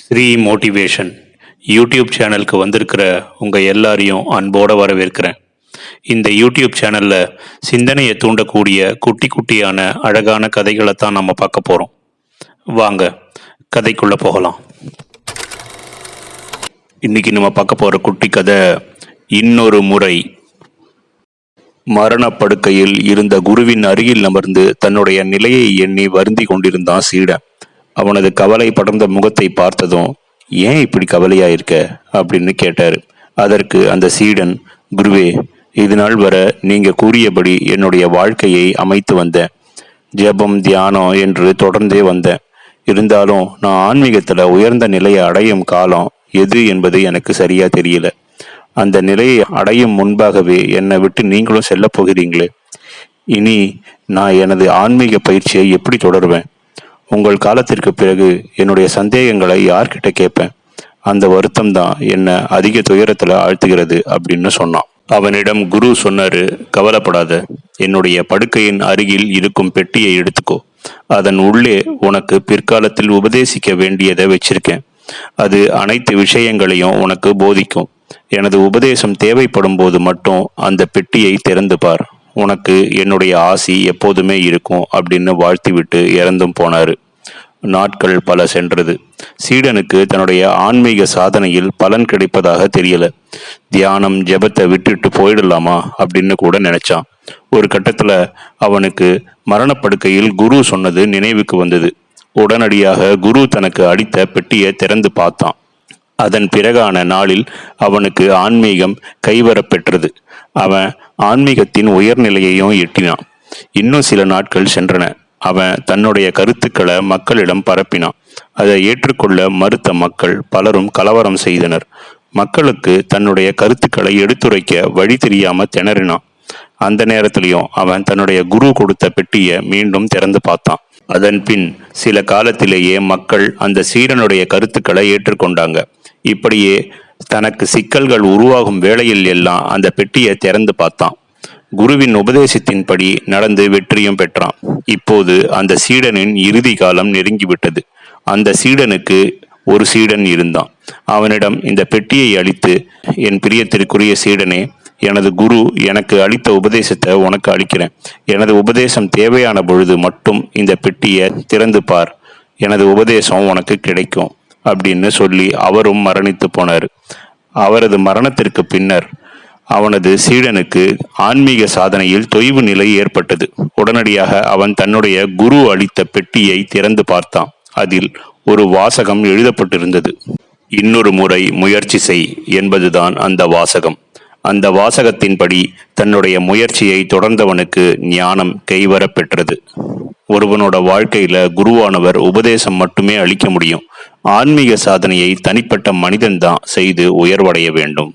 Sri motivation YouTube சேனலுக்கு வந்திருக்கிற உங்கள் எல்லாரையும் அன்போடு வரவேற்கிறேன். இந்த யூடியூப் சேனலில் சிந்தனையை தூண்டக்கூடிய குட்டி குட்டியான அழகான கதைகளை தான் நம்ம பார்க்க போகிறோம் வாங்க கதைக்குள்ளே போகலாம். இன்னைக்கு நம்ம பார்க்க போகிற குட்டி கதை இன்னொரு முறை. மரணப்படுக்கையில் இருந்த குருவின் அருகில் அமர்ந்து தன்னுடைய நிலையை எண்ணி வருந்தி கொண்டிருந்தான் சீடன். அவனது கவலை படர்ந்த முகத்தை பார்த்ததும் ஏன் இப்படி கவலையா இருக்க? அப்படின்னு கேட்டார். அதற்கு அந்த சீடன் குருவே இது நாள் வர நீங்க கூறியபடி என்னுடைய வாழ்க்கையை அமைத்து வந்தேன் ஜெபம் தியானம் என்று தொடர்ந்தே வந்தேன் இருந்தாலும் நான் ஆன்மீகத்துல உயர்ந்த நிலையை அடையும் காலம் எது என்பது எனக்கு சரியா தெரியல. அந்த நிலையை அடையும் முன்பாகவே என்னை விட்டு நீங்களும் செல்ல போகிறீங்களே. இனி நான் எனது ஆன்மீக பயிற்சியை எப்படி தொடருவேன்? உங்கள் காலத்திற்கு பிறகு என்னுடைய சந்தேகங்களை யார்கிட்ட கேட்பேன்? அந்த வருத்தம் தான் என்ன அதிக துயரத்தில் ஆழ்த்துகிறது அப்படின்னு சொன்னான். அவனிடம் குரு சொன்னாரு கவலைப்படாத என்னுடைய படுக்கையின் அருகில் இருக்கும் பெட்டியை எடுத்துக்கோ. அதன் உள்ளே உனக்கு பிற்காலத்தில் உபதேசிக்க வேண்டியதை வச்சிருக்கேன். அது அனைத்து விஷயங்களையும் உனக்கு போதிக்கும். எனது உபதேசம் தேவைப்படும் போது மட்டும் அந்த பெட்டியை திறந்து பார். உனக்கு என்னுடைய ஆசி எப்போதுமே இருக்கும் அப்படின்னு வாழ்த்திவிட்டு இறந்தும் போனாரு. நாட்கள் பல சென்றது. சீடனுக்கு தன்னுடைய ஆன்மீக சாதனையில் பலன் கிடைப்பதாக தெரியல. தியானம் ஜபத்தை விட்டுட்டு போயிடலாமா அப்படின்னு கூட நினைச்சான். ஒரு கட்டத்துல அவனுக்கு மரணப்படுக்கையில் குரு சொன்னது நினைவுக்கு வந்தது. உடனடியாக குரு தனக்கு அடித்த பெட்டியை திறந்து பார்த்தான். அதன் பிறகான நாளில் அவனுக்கு ஆன்மீகம் கைவரப் பெற்றது. அவன் ஆன்மீகத்தின் உயர்நிலையையும் எட்டினான். இன்னும் சில நாட்கள் சென்றன. அவன் தன்னுடைய கருத்துக்களை மக்களிடம் பரப்பினான். அதை ஏற்றுக்கொள்ள மறுத்த மக்கள் பலரும் கலவரம் செய்தனர். மக்களுக்கு தன்னுடைய கருத்துக்களை எடுத்துரைக்க வழி தெரியாம திணறினான். அந்த நேரத்திலையும் அவன் தன்னுடைய குரு கொடுத்த பெட்டியை மீண்டும் திறந்து பார்த்தான். அதன் பின் சில காலத்திலேயே மக்கள் அந்த சீடனுடைய கருத்துக்களை ஏற்றுக்கொண்டாங்க. இப்படியே தனக்கு சிக்கல்கள் உருவாகும் வேளையில் எல்லாம் அந்த பெட்டியை திறந்து பார்த்தான். குருவின் உபதேசத்தின்படி நடந்து வெற்றியும் பெற்றான். இப்போது அந்த சீடனின் இறுதி காலம் நெருங்கிவிட்டது. அந்த சீடனுக்கு ஒரு சீடன் இருந்தான். அவனிடம் இந்த பெட்டியை அளித்து என் பிரியத்திற்குரிய சீடனே எனது குரு எனக்கு அளித்த உபதேசத்தை உனக்கு அளிக்கிறேன். எனது உபதேசம் தேவையான பொழுது மட்டும் இந்த பெட்டியை திறந்து பார். எனது உபதேசம் உனக்கு கிடைக்கும் அப்படின்னு சொல்லி அவரும் மரணித்து போனார். அவரது மரணத்திற்கு பின்னர் அவனது சீடனுக்கு ஆன்மீக சாதனையில் தொய்வு நிலை ஏற்பட்டது. உடனடியாக அவன் தன்னுடைய குரு அளித்த பெட்டியை திறந்து பார்த்தான். அதில் ஒரு வாசகம் எழுதப்பட்டிருந்தது. இன்னொரு முறை முயற்சி செய் என்பதுதான் அந்த வாசகம். அந்த வாசகத்தின்படி தன்னுடைய முயற்சியை தொடர்ந்தவனுக்கு ஞானம் கைவரப் பெற்றது. ஒருவனோட வாழ்க்கையில குருவானவர் உபதேசம் மட்டுமே அளிக்க முடியும். ஆன்மீக சாதனையை தனிப்பட்ட மனிதன்தான் செய்து உயர்வடைய வேண்டும்.